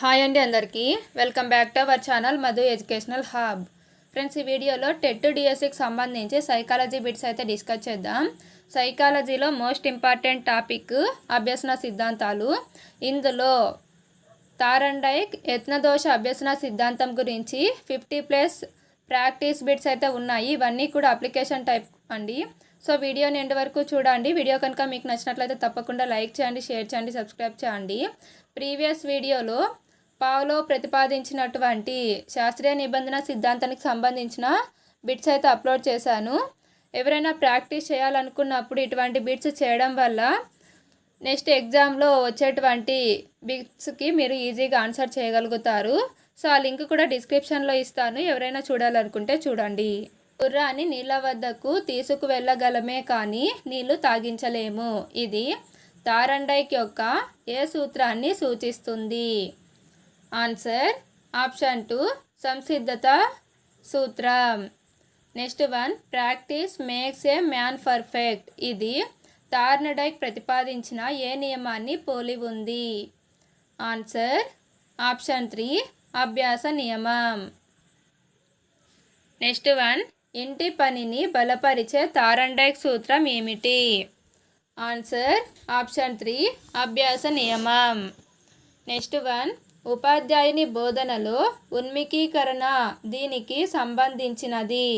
Hi అండి అందరికీ. Welcome back to our channel Madhu educational hub. Friends ఈ వీడియోలో టెట్ డిఎస్సికి సంబంధించి సైకాలజీ బిట్స్ అయితే డిస్కస్ చేద్దాం. సైకాలజీలో మోస్ట్ ఇంపార్టెంట్ టాపిక్ అభ్యసన సిద్ధాంతాలు. ఇందులో తారండైక్ యత్నదోష అభ్యసన సిద్ధాంతం గురించి ఫిఫ్టీ ప్లస్ ప్రాక్టీస్ బిట్స్ అయితే ఉన్నాయి. ఇవన్నీ కూడా అప్లికేషన్ టైప్ అండి. సో వీడియోని ఎండ్ వరకు చూడండి. వీడియో కనుక మీకు నచ్చినట్లయితే తప్పకుండా లైక్ చేయండి షేర్ చేయండి సబ్స్క్రైబ్ చేయండి. ప్రీవియస్ వీడియోలో పావులో ప్రతిపాదించినటువంటి శాస్త్రీయ నిబంధన సిద్ధాంతానికి సంబంధించిన బిట్స్ అయితే అప్లోడ్ చేశాను. ఎవరైనా ప్రాక్టీస్ చేయాలనుకున్నప్పుడు ఇటువంటి బిట్స్ చేయడం వల్ల నెక్స్ట్ ఎగ్జామ్లో వచ్చేటువంటి బిట్స్కి మీరు ఈజీగా ఆన్సర్ చేయగలుగుతారు. సో ఆ లింక్ కూడా డిస్క్రిప్షన్లో ఇస్తాను. ఎవరైనా చూడాలనుకుంటే చూడండి. గుర్రాన్ని నీళ్ళ వద్దకు తీసుకువెళ్ళగలమే కానీ నీళ్ళు తాగించలేము. ఇది తారండైక్ యొక్క ఏ సూత్రాన్ని సూచిస్తుంది? ఆన్సర్ ఆప్షన్ టూ సంసిద్ధత సూత్రం. Next one practice makes a man perfect. ఇది తార్నడైక్ ప్రతిపాదించిన ఏ నియమాన్ని పోలి ఉంది. ఆన్సర్ ఆప్షన్ త్రీ అభ్యాస నియమం. నెక్స్ట్ వన్ ఇంటి పనిని బలపరిచే తారండైక్ సూత్రం ఏమిటి? ఆన్సర్ ఆప్షన్ త్రీ అభ్యాస నియమం. నెక్స్ట్ వన్ ఉపాధ్యాయుని బోధనలో ఉన్మికీకరణ దీనికి సంబంధించినది.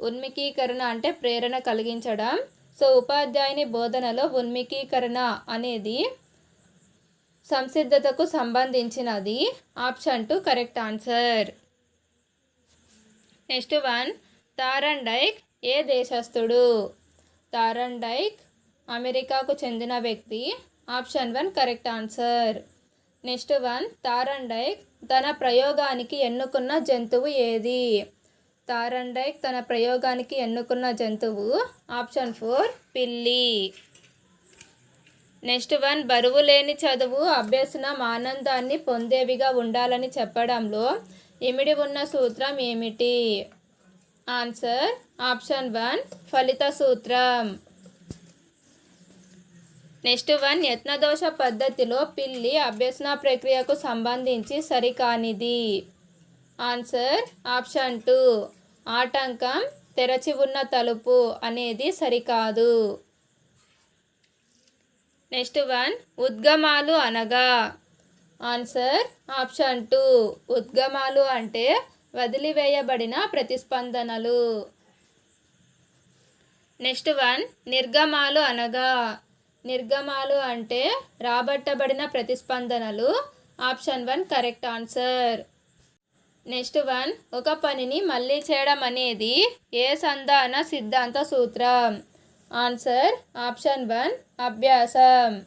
ఉన్మికీకరణ అంటే ప్రేరణ కలిగించడం. సో ఉపాధ్యాయుని బోధనలో ఉన్మికీకరణ అనేది సంసిద్ధతకు సంబంధించినది. Option two correct answer. Next one Thorndike ఏ దేశస్థుడు? తారండైక్ అమెరికాకు చెందిన వ్యక్తి. Option one correct answer. Next one Thorndike తన ప్రయోగానికి ఎన్నుకున్న జంతువు ఏది? తారండైక్ తన ప్రయోగానికి ఎన్నుకున్న జంతువు? ఆప్షన్ ఫోర్ పిల్లి. నెక్స్ట్ వన్ బరువు లేని చదువు అభ్యసనం ఆనందాన్ని పొందేవిగా ఉండాలని చెప్పడంలో ఇమిడి ఉన్న సూత్రం ఏమిటి? ఆన్సర్ ఆప్షన్ వన్ ఫలిత సూత్రం. నెక్స్ట్ వన్ యత్నదోష పద్ధతిలో పిల్లి అభ్యసన ప్రక్రియకు సంబంధించి సరికానిది. ఆన్సర్ ఆప్షన్ టూ ఆటంకం తెరచి ఉన్న తలుపు అనేది సరికాదు. నెక్స్ట్ వన్ ఉద్గమాలు అనగా. ఆన్సర్ ఆప్షన్ టూ ఉద్గమాలు అంటే వదిలివేయబడిన ప్రతిస్పందనలు. నెక్స్ట్ వన్ నిర్గమాలు అనగా. నిర్గమాలు అంటే రాబట్టబడిన ప్రతిస్పందనలు. Option one correct answer. Next one ఒక పనిని మళ్ళీ చేయడం అనేది ఏ సంధాన సిద్ధాంత సూత్రం? ఆన్సర్ ఆప్షన్ వన్ అభ్యాసం.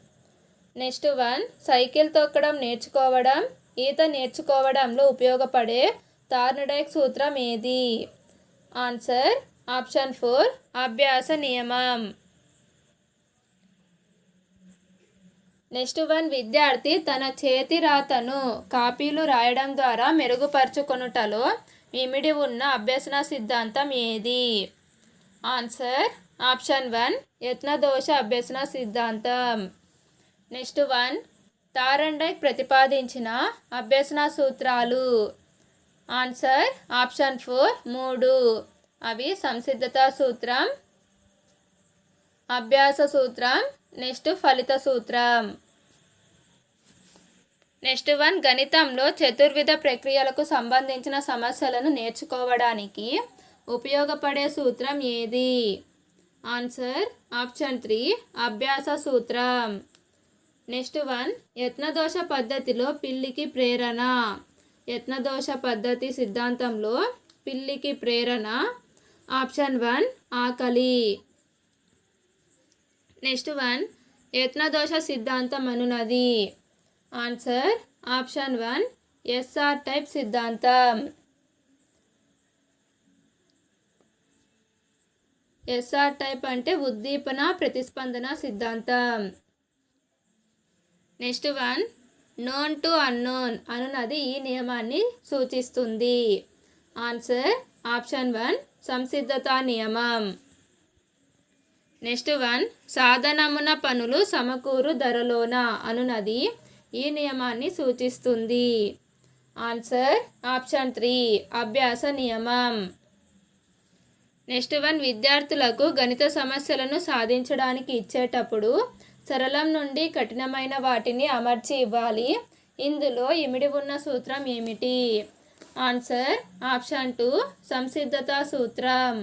నెక్స్ట్ వన్ సైకిల్ తొక్కడం నేర్చుకోవడం. ఈత నేర్చుకోవడంలో ఉపయోగపడే తార్నడైక్ సూత్రం ఏది? ఆన్సర్ ఆప్షన్ ఫోర్ అభ్యాస నియమం. నెక్స్ట్ వన్ విద్యార్థి తన చేతి రాతను కాపీలు రాయడం ద్వారా మెరుగుపరుచుకొనుటలో ఇమిడి ఉన్న అభ్యసన సిద్ధాంతం ఏది? ఆన్సర్ ఆప్షన్ వన్ యత్నదోష అభ్యసన సిద్ధాంతం. నెక్స్ట్ వన్ తారండై ప్రతిపాదించిన అభ్యసన సూత్రాలు. ఆన్సర్ ఆప్షన్ ఫోర్ మూడు. అవి సంసిద్ధత సూత్రం అభ్యాస సూత్రం నెక్స్ట్ ఫలిత సూత్రం నెక్స్ట్ వన్ గణితంలో చతుర్విధ ప్రక్రియలకు సంబంధించిన సమస్యలను నేర్చుకోవడానికి ఉపయోగపడే సూత్రం ఏది? ఆన్సర్ ఆప్షన్ త్రీ అభ్యాస సూత్రం. నెక్స్ట్ వన్ యత్నదోష పద్ధతిలో పిల్లికి ప్రేరణ. యత్నదోష పద్ధతి సిద్ధాంతంలో పిల్లికి ప్రేరణ. ఆప్షన్ వన్ ఆకలి. నెక్స్ట్ వన్ యత్నదోష సిద్ధాంతం అనునది. Answer option one SR type సిద్ధాంతం. ఎస్ఆర్ టైప్ అంటే ఉద్దీపన ప్రతిస్పందన సిద్ధాంతం. Next one known to unknown అనునది ఈ నియమాన్ని సూచిస్తుంది. ఆన్సర్ ఆప్షన్ వన్ సంసిద్ధత నియమం. నెక్స్ట్ వన్ సాధనమున పనులు సమకూరు ధరలోన అనునది. ఈ నియమాన్ని సూచిస్తుంది. ఆన్సర్ ఆప్షన్ త్రీ అభ్యాస నియమం. నెక్స్ట్ వన్ విద్యార్థులకు గణిత సమస్యలను సాధించడానికి ఇచ్చేటప్పుడు సరళం నుండి కఠినమైన వాటిని అమర్చి ఇవ్వాలి. ఇందులో ఇమిడి ఉన్న సూత్రం ఏమిటి? ఆన్సర్ ఆప్షన్ టూ సంసిద్ధత సూత్రం.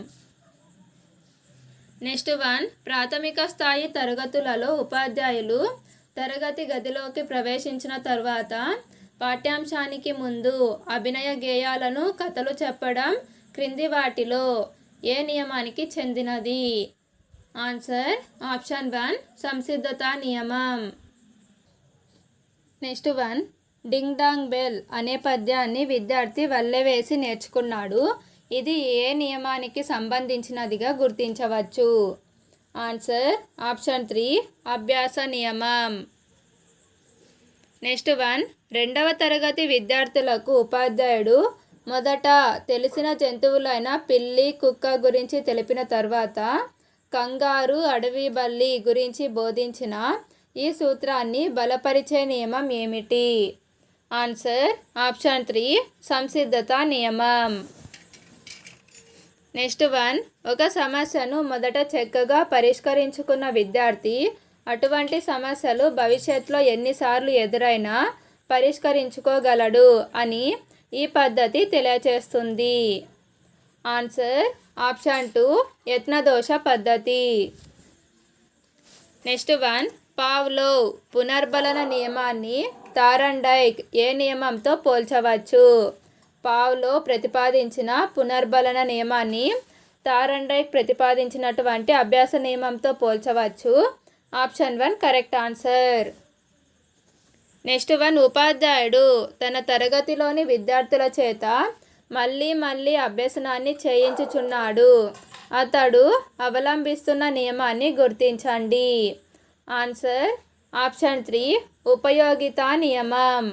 నెక్స్ట్ వన్ ప్రాథమిక స్థాయి తరగతులలో ఉపాధ్యాయులు తరగతి గదిలోకి ప్రవేశించిన తర్వాత పాఠ్యాంశానికి ముందు అభినయ గేయాలను కథలు చెప్పడం క్రింది వాటిలో ఏ నియమానికి చెందినది? ఆన్సర్ ఆప్షన్ వన్ సంసిద్ధత నియమం. Next one ding dong bell అనే పద్యాన్ని విద్యార్థి వల్లె వేసి నేర్చుకున్నాడు. ఇది ఏ నియమానికి సంబంధించినదిగా గుర్తించవచ్చు? ఆన్సర్ ఆప్షన్ త్రీ అభ్యాస నియమం. నెక్స్ట్ వన్ రెండవ తరగతి విద్యార్థులకు ఉపాధ్యాయుడు మొదట తెలిసిన జంతువులైన పిల్లి కుక్క గురించి తెలిపిన తర్వాత కంగారు అడవి బల్లి గురించి బోధించిన ఈ సూత్రాన్ని బలపరిచే నియమం ఏమిటి? ఆన్సర్ ఆప్షన్ త్రీ సంసిద్ధత నియమం. నెక్స్ట్ వన్ ఒక సమస్యను మొదట చక్కగా పరిష్కరించుకున్న విద్యార్థి అటువంటి సమస్యలు భవిష్యత్తులో ఎన్నిసార్లు ఎదురైనా పరిష్కరించుకోగలడు అని ఈ పద్ధతి తెలియచేస్తుంది. ఆన్సర్ ఆప్షన్ టూ యత్నదోష పద్ధతి. నెక్స్ట్ వన్ పావ్లో పునర్బలన నియమాన్ని తారండైక్ ఏ నియమంతో పోల్చవచ్చు? పావ్లో ప్రతిపాదించిన పునర్బలన నియమాన్ని తారండైక్ ప్రతిపాదించినటువంటి అభ్యాస నియమంతో పోల్చవచ్చు. Option one correct answer. Next one ఉపాధ్యాయుడు తన తరగతిలోని విద్యార్థుల చేత మళ్ళీ మళ్ళీ అభ్యసనాన్ని చేయించుచున్నాడు. అతడు అవలంబిస్తున్న నియమాన్ని గుర్తించండి. ఆన్సర్ ఆప్షన్ త్రీ ఉపయోగిత నియమం.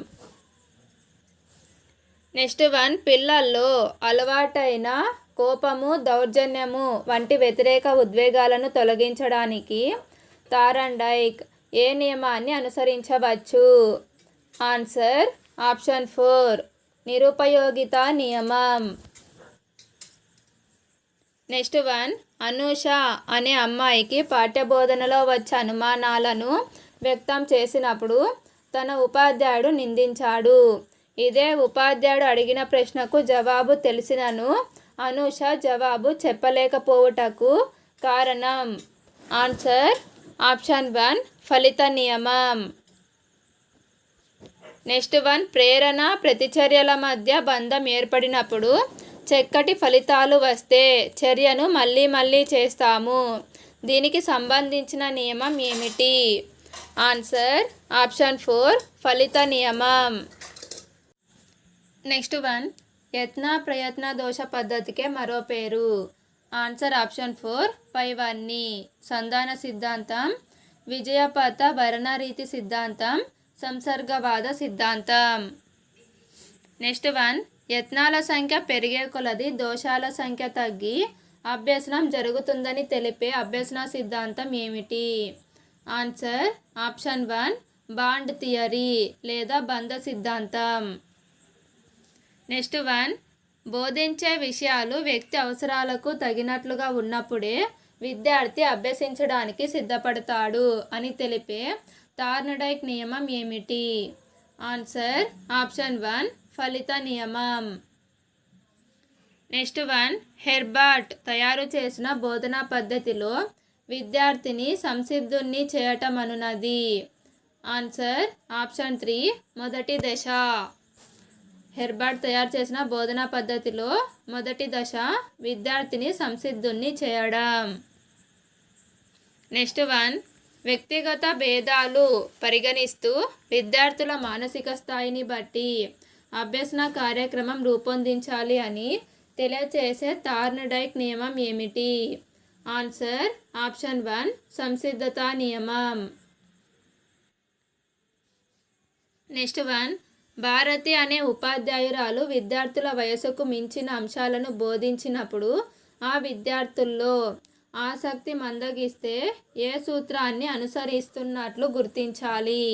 నెక్స్ట్ వన్ పిల్లల్లో అలవాటైన కోపము దౌర్జన్యము వంటి వ్యతిరేక ఉద్వేగాలను తొలగించడానికి తారండైక్ ఏ నియమాన్ని అనుసరించవచ్చు? ఆన్సర్ ఆప్షన్ ఫోర్ నిరుపయోగిత నియమం. నెక్స్ట్ వన్ అనూష అనే అమ్మాయికి పాఠ్యబోధనలో వచ్చే అనుమానాలను వ్యక్తం చేసినప్పుడు తన ఉపాధ్యాయుడు నిందించాడు. ఇదే ఉపాధ్యాయుడు అడిగిన ప్రశ్నకు జవాబు తెలిసినను. అనూష జవాబు చెప్పలేకపోవుటకు కారణం. ఆన్సర్ ఆప్షన్ వన్ ఫలిత నియమం. నెక్స్ట్ వన్ ప్రేరణ ప్రతిచర్యల మధ్య బంధం ఏర్పడినప్పుడు చక్కటి ఫలితాలు వస్తే చర్యను మళ్ళీ మళ్ళీ చేస్తాము. దీనికి సంబంధించిన నియమం ఏమిటి? ఆన్సర్ ఆప్షన్ ఫోర్ ఫలిత నియమం. నెక్స్ట్ వన్ యత్న ప్రయత్న దోష పద్ధతికే మరో పేరు. ఆన్సర్ ఆప్షన్ ఫోర్ పైవన్నీ సంధాన సిద్ధాంతం. విజయపాత భరణరీతి సిద్ధాంతం. సంసర్గవాద సిద్ధాంతం. నెక్స్ట్ వన్ యత్నాల సంఖ్య పెరిగే కొలది దోషాల సంఖ్య తగ్గి అభ్యసనం జరుగుతుందని తెలిపే అభ్యసన సిద్ధాంతం ఏమిటి? Answer option one bond theory లేదా బంధ సిద్ధాంతం. Next one. బోధించే విషయాలు వ్యక్తి అవసరాలకు తగినట్లుగా ఉన్నప్పుడే విద్యార్థి అభ్యసించడానికి సిద్ధపడతాడు అని తెలిపే టార్నడైక్ నియమం ఏమిటి? ఆన్సర్ ఆప్షన్ వన్ ఫలిత నియమం. నెక్స్ట్ వన్ హెర్బార్ట్ తయారు చేసిన బోధనా పద్ధతిలో విద్యార్థిని సంసిద్ధుణ్ణి చేయటం అనునది ఆన్సర్ ఆప్షన్ త్రీ మొదటి దశ. హెర్బర్ట్ తయారు చేసిన బోధనా పద్ధతిలో మొదటి దశ విద్యార్థిని సంసిద్ధుణ్ణి చేయడం. నెక్స్ట్ వన్ వ్యక్తిగత భేదాలు పరిగణిస్తూ విద్యార్థుల మానసిక స్థాయిని బట్టి అభ్యసన కార్యక్రమం రూపొందించాలి అని తెలియచేసే తార్నడైక్ నియమం ఏమిటి? ఆన్సర్ ఆప్షన్ వన్ సంసిద్ధత నియమం. నెక్స్ట్ వన్ భారతి అనే ఉపాధ్యాయురాలు విద్యార్థుల వయసుకు మించిన అంశాలను బోధించినప్పుడు ఆ విద్యార్థుల్లో ఆసక్తి మందగిస్తే ఏ సూత్రాన్ని అనుసరిస్తున్నట్లు గుర్తించాలి?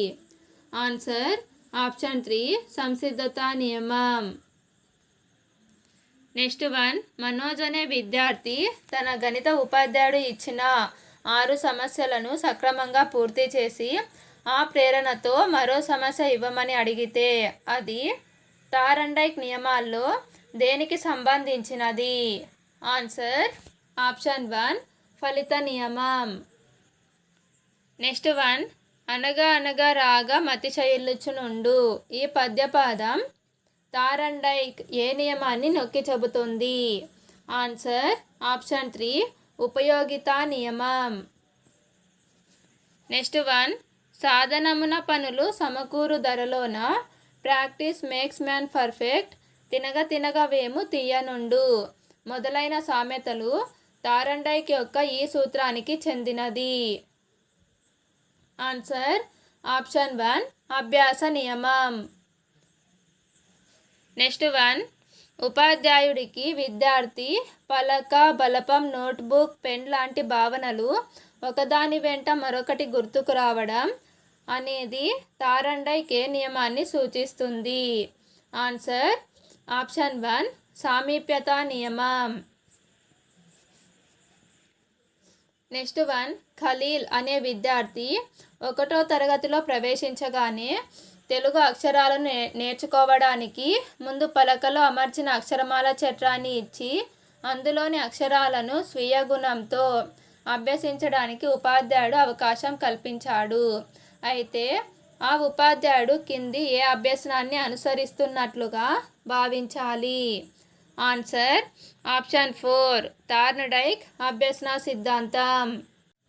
ఆన్సర్ ఆప్షన్ త్రీ సంసిద్ధత నియమం. నెక్స్ట్ వన్ మనోజ్ అనే విద్యార్థి తన గణిత ఉపాధ్యాయుడు ఇచ్చిన ఆరు సమస్యలను సక్రమంగా పూర్తి చేసి ఆ ప్రేరణతో మరో సమస్య ఇవ్వమని అడిగితే అది టారండైక్ నియమాల్లో దేనికి సంబంధించినది? ఆన్సర్ ఆప్షన్ వన్ ఫలిత నియమం. నెక్స్ట్ వన్ అనగా అనగా రాగా మతి ఈ పద్యపాదం తారండైక్ ఏ నియమాన్ని నొక్కి చెబుతుంది? ఆన్సర్ ఆప్షన్ త్రీ ఉపయోగిత నియమం. నెక్స్ట్ వన్ సాధనమున పనులు సమకూరు ధరలోన ప్రాక్టీస్ మేక్స్ మ్యాన్ పర్ఫెక్ట్. తినగ తినగ వేము తీయనుండు. మొదలైన సామెతలు తారండైక్ యొక్క ఈ సూత్రానికి చెందినది. ఆన్సర్ ఆప్షన్ వన్ అభ్యాస నియమం. నెక్స్ట్ వన్ ఉపాధ్యాయుడికి విద్యార్థి పలక బలపం నోట్బుక్ పెన్ లాంటి భావనలు ఒకదాని వెంట మరొకటి గుర్తుకు రావడం అనేది తారండైక్ ఏ నియమాన్ని సూచిస్తుంది. ఆన్సర్ ఆప్షన్ వన్ సామీప్యత నియమం. నెక్స్ట్ వన్ ఖలీల్ అనే విద్యార్థి ఒకటో తరగతిలో ప్రవేశించగానే తెలుగు అక్షరాలను నే నేర్చుకోవడానికి ముందు పలకలో అమర్చిన అక్షరమాల చట్రాన్ని ఇచ్చి అందులోని అక్షరాలను స్వీయ గుణంతో అభ్యసించడానికి ఉపాధ్యాయుడు అవకాశం కల్పించాడు. అయితే ఆ ఉపాధ్యాయుడు కింది ఏ అభ్యసనాన్ని అనుసరిస్తున్నట్లుగా భావించాలి? ఆన్సర్ ఆప్షన్ ఫోర్ థార్నడైక్ అభ్యసన సిద్ధాంతం.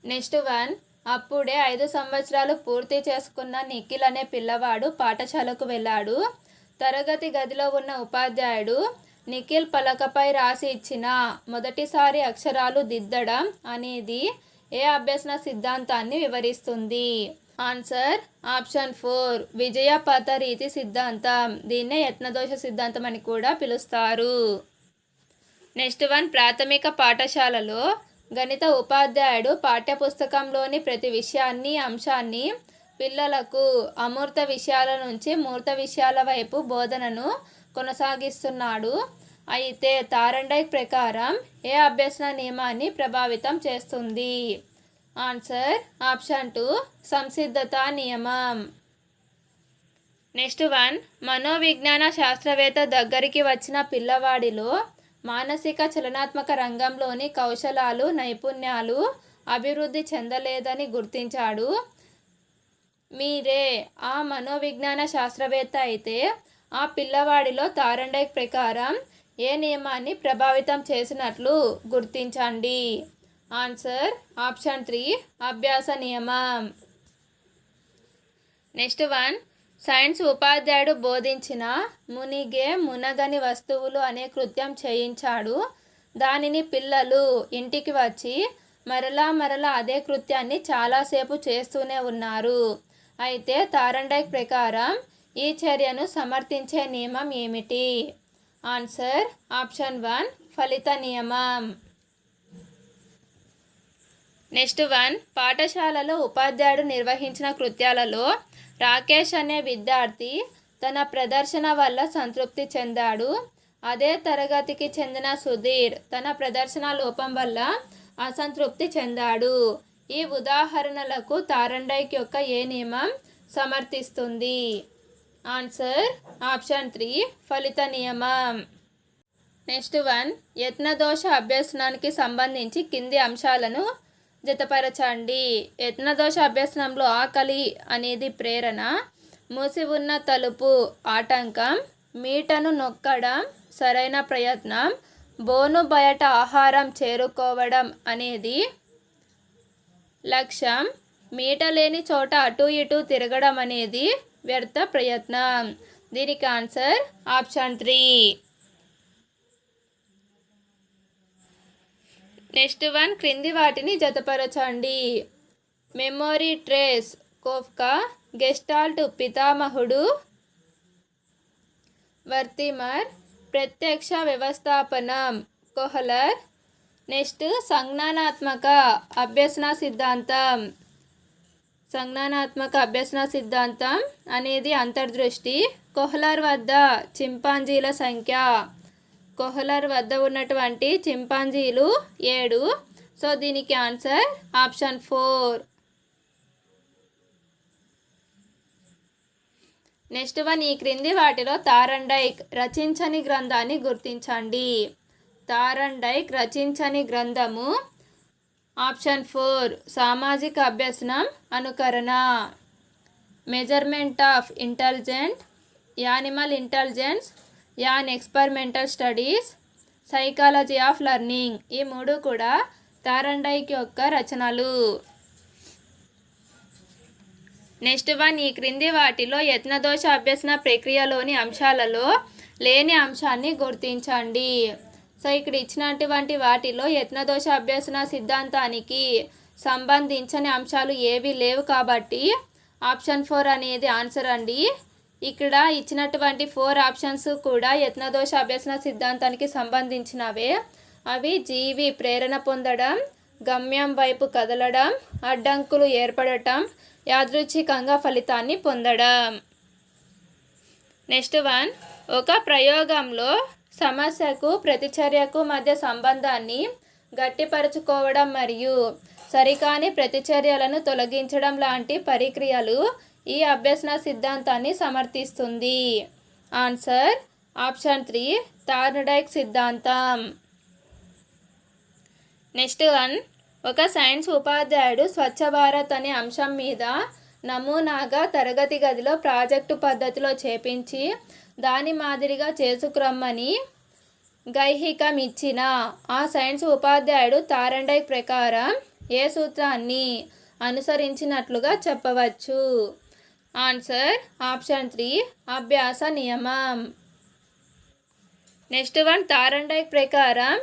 నెక్స్ట్ వన్ అప్పుడే ఐదు సంవత్సరాలు పూర్తి చేసుకున్న నిఖిల్ అనే పిల్లవాడు పాఠశాలకు వెళ్ళాడు. తరగతి గదిలో ఉన్న ఉపాధ్యాయుడు నిఖిల్ పలకపై రాసి ఇచ్చిన మొదటిసారి అక్షరాలు దిద్దడం అనేది ఏ అభ్యసన సిద్ధాంతాన్ని వివరిస్తుంది? Answer option four. విజయపథ రీతి సిద్ధాంతం. దీన్నే యత్నదోష సిద్ధాంతం అని కూడా పిలుస్తారు. నెక్స్ట్ వన్ ప్రాథమిక పాఠశాలలో గణిత ఉపాధ్యాయుడు పాఠ్యపుస్తకంలోని ప్రతి విషయాన్ని అంశాన్ని పిల్లలకు అమూర్త విషయాల నుంచి మూర్త విషయాల వైపు బోధనను కొనసాగిస్తున్నాడు. అయితే తారండైక్ ప్రకారం ఏ అభ్యసన నియమాన్ని ప్రభావితం చేస్తుంది? ఆన్సర్ ఆప్షన్ టూ సంసిద్ధత నియమం. నెక్స్ట్ వన్ మనోవిజ్ఞాన శాస్త్రవేత్త దగ్గరికి వచ్చిన పిల్లవాడిలో మానసిక చలనాత్మక రంగంలోని కౌశలాలు నైపుణ్యాలు అభివృద్ధి చెందలేదని గుర్తించాడు. మీరే ఆ మనోవిజ్ఞాన శాస్త్రవేత్త అయితే ఆ పిల్లవాడిలో తారండైక్ ప్రకారం ఏ నియమాన్ని ప్రభావితం చేసినట్లు గుర్తించండి. ఆన్సర్ ఆప్షన్ త్రీ అభ్యాస నియమం. నెక్స్ట్ వన్ సైన్స్ ఉపాధ్యాయుడు బోధించిన మునిగే మునగని వస్తువులు అనే కృత్యం చేయించాడు. దానిని పిల్లలు ఇంటికి వచ్చి మరలా మరలా అదే కృత్యాన్ని చాలాసేపు చేస్తూనే ఉన్నారు. అయితే తారండైక్ ప్రకారం ఈ చర్యను సమర్థించే నియమం ఏమిటి? ఆన్సర్ ఆప్షన్ వన్ ఫలిత నియమం. నెక్స్ట్ వన్ పాఠశాలలో ఉపాధ్యాయుడు నిర్వహించిన కృత్యాలలో రాకేష్ అనే విద్యార్థి తన ప్రదర్శన వల్ల సంతృప్తి చెందాడు. అదే తరగతికి చెందిన సుధీర్ తన ప్రదర్శన లోపం వల్ల అసంతృప్తి చెందాడు. ఈ ఉదాహరణలకు తారండైక్ యొక్క ఏ నియమం సమర్థిస్తుంది? ఆన్సర్ ఆప్షన్ త్రీ ఫలిత నియమం. నెక్స్ట్ వన్ యత్నదోష అభ్యసనానికి సంబంధించి కింది అంశాలను జతపరచండి. యత్నదోష అభ్యసనంలో ఆకలి అనేది ప్రేరణ మూసి ఉన్న తలుపు ఆటంకం మీటను నొక్కడం సరైన ప్రయత్నం బోను బయట ఆహారం చేరుకోవడం అనేది లక్ష్యం. మీట లేని చోట అటు ఇటు తిరగడం అనేది వ్యర్థ ప్రయత్నం. దీనికి answer option three. Next one క్రింది వాటిని జతపరచండి. మెమొరీ ట్రేస్ కోఫ్కా గెస్టాల్ట్ పితామహుడు వర్తిమర్ ప్రత్యక్ష వ్యవస్థాపనం కోహలర్ నెక్స్ట్ సంజ్ఞానాత్మక అభ్యసన సిద్ధాంతం. సంజ్ఞానాత్మక అభ్యసన సిద్ధాంతం అనేది అంతర్దృష్టి. కోహ్లర్ వద్ద చింపాంజీల సంఖ్య. కొహ్లర్ వద్ద ఉన్నటువంటి చింపాంజీలు ఏడు. సో దీనికి answer option four. Next one ఈ క్రింది వాటిలో తారండైక్ రచించని గ్రంథాన్ని గుర్తించండి. తారండైక్ రచించని గ్రంథము ఆప్షన్ ఫోర్ సామాజిక అభ్యసనం అనుకరణ. Measurement of intelligent animal intelligence an experimental studies psychology of learning ఈ మూడు కూడా తారండైక్ యొక్క రచనలు. నెక్స్ట్ వన్ ఈ క్రింది వాటిలో యత్నదోష అభ్యసన ప్రక్రియలోని అంశాలలో లేని అంశాన్ని గుర్తించండి. సో ఇక్కడ ఇచ్చినటువంటి వాటిలో యత్నదోష అభ్యసన సిద్ధాంతానికి సంబంధించని అంశాలు ఏవి లేవు కాబట్టి ఆప్షన్ ఫోర్ అనేది ఆన్సర్ అండి. ఇక్కడ ఇచ్చినటువంటి ఫోర్ ఆప్షన్స్ కూడా యత్నదోష అభ్యసన సిద్ధాంతానికి సంబంధించినవే. అవి జీవి ప్రేరణ పొందడం గమ్యం వైపు కదలడం అడ్డంకులు ఏర్పడటం యాదృచ్ఛికంగా ఫలితాన్ని పొందడం. నెక్స్ట్ వన్ ఒక ప్రయోగంలో సమస్యకు ప్రతిచర్యకు మధ్య సంబంధాన్ని గట్టిపరుచుకోవడం మరియు సరికాని ప్రతిచర్యలను తొలగించడం లాంటి పరిక్రియలు ఈ అభ్యసన సిద్ధాంతాన్ని సమర్థిస్తుంది. ఆన్సర్ ఆప్షన్ త్రీ థార్నడైక్ సిద్ధాంతం. నెక్స్ట్ వన్ ఒక సైన్స్ ఉపాధ్యాయుడు స్వచ్ఛ భారత్ అనే అంశం మీద నమూనాగా తరగతి గదిలో ప్రాజెక్టు పద్ధతిలో చేపించి దాని మాదిరిగా చేసుకురమ్మని గైహికం ఇచ్చిన ఆ సైన్స్ ఉపాధ్యాయుడు తారండై ప్రకారం ఏ సూత్రాన్ని అనుసరించినట్లుగా చెప్పవచ్చు. ఆన్సర్ ఆప్షన్ త్రీ అభ్యాస నియమం. నెక్స్ట్ వన్ తారండై ప్రకారం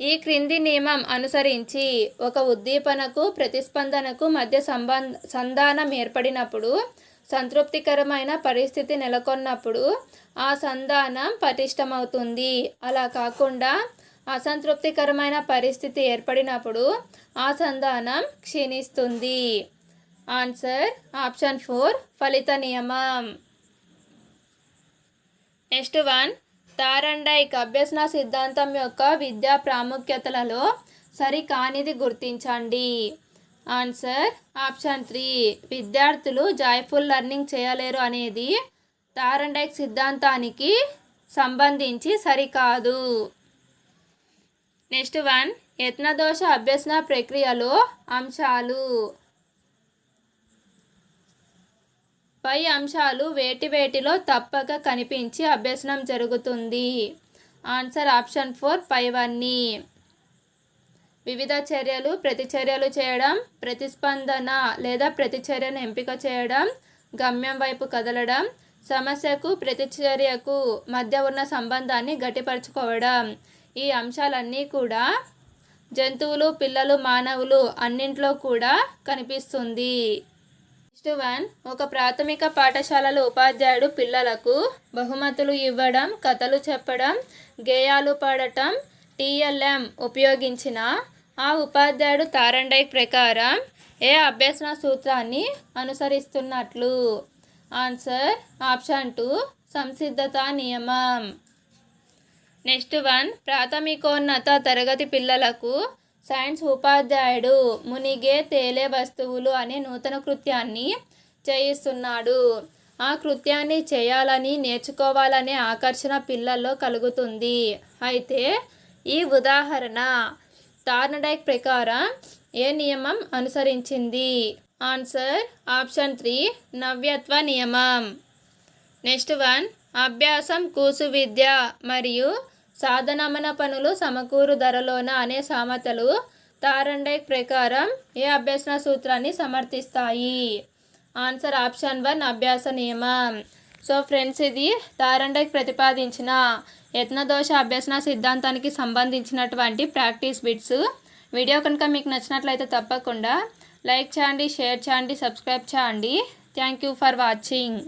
ఈ క్రింది నియమం అనుసరించి ఒక ఉద్దీపనకు ప్రతిస్పందనకు మధ్య సంబంధ సంధానం ఏర్పడినప్పుడు సంతృప్తికరమైన పరిస్థితి నెలకొన్నప్పుడు ఆ సంధానం పటిష్టమవుతుంది. అలా కాకుండా అసంతృప్తికరమైన పరిస్థితి ఏర్పడినప్పుడు ఆ సంధానం క్షీణిస్తుంది. ఆన్సర్ ఆప్షన్ ఫోర్ ఫలిత నియమం. నెక్స్ట్ వన్ తారండైక్ అభ్యసన సిద్ధాంతం యొక్క విద్యా ప్రాముఖ్యతలలో సరికానిది గుర్తించండి. ఆన్సర్ ఆప్షన్ త్రీ విద్యార్థులు జాయ్ఫుల్ లెర్నింగ్ చేయలేరు అనేది తారండైక్ సిద్ధాంతానికి సంబంధించి సరికాదు. నెక్స్ట్ వన్ యత్నదోష అభ్యసన ప్రక్రియలో అంశాలు. పై అంశాలు వేటివేటిలో తప్పక కనిపించి అభ్యసనం జరుగుతుంది. ఆన్సర్ ఆప్షన్ ఫోర్ పైవన్నీ వివిధ చర్యలు ప్రతిచర్యలు చేయడం ప్రతిస్పందన లేదా ప్రతిచర్యను ఎంపిక చేయడం గమ్యం వైపు కదలడం సమస్యకు ప్రతిచర్యకు మధ్య ఉన్న సంబంధాన్ని గట్టిపరచుకోవడం. ఈ అంశాలన్నీ కూడా జంతువులు పిల్లలు మానవులు అన్నింట్లో కూడా కనిపిస్తుంది. నెక్స్ట్ వన్ ఒక ప్రాథమిక పాఠశాలలో ఉపాధ్యాయుడు పిల్లలకు బహుమతులు ఇవ్వడం కథలు చెప్పడం గేయాలు పాడటం టీఎల్ఎం ఉపయోగించిన ఆ ఉపాధ్యాయుడు తారండై ప్రకారం ఏ అభ్యసన సూత్రాన్ని అనుసరిస్తున్నట్లు? ఆన్సర్ ఆప్షన్ టూ సంసిద్ధత నియమం. నెక్స్ట్ వన్ ప్రాథమికోన్నత తరగతి పిల్లలకు సైన్స్ ఉపాధ్యాయుడు మునిగే తేలే వస్తువులు అనే నూతన కృత్యాన్ని చేయిస్తున్నాడు. ఆ కృత్యాన్ని చేయాలని నేర్చుకోవాలనే ఆకర్షణ పిల్లల్లో కలుగుతుంది. అయితే ఈ ఉదాహరణ టార్నడైక్ ప్రకారం ఏ నియమం అనుసరించింది? ఆన్సర్ ఆప్షన్ త్రీ నవ్యత్వ నియమం. నెక్స్ట్ వన్ అభ్యాసం కూసు విద్య మరియు సాధనమన పనులు సమకూరు ధరలోన అనే సామెతలు తారండైక్ ప్రకారం ఏ అభ్యసన సూత్రాన్ని సమర్థిస్తాయి? ఆన్సర్ ఆప్షన్ వన్ అభ్యాస నియమం. సో ఫ్రెండ్స్ ఇది తారండైక్ ప్రతిపాదించిన యత్నదోష అభ్యసన సిద్ధాంతానికి సంబంధించినటువంటి ప్రాక్టీస్ బిట్స్. వీడియో కనుక మీకు నచ్చినట్లయితే తప్పకుండా లైక్ చేయండి షేర్ చేయండి సబ్స్క్రైబ్ చేయండి. Thank you for watching.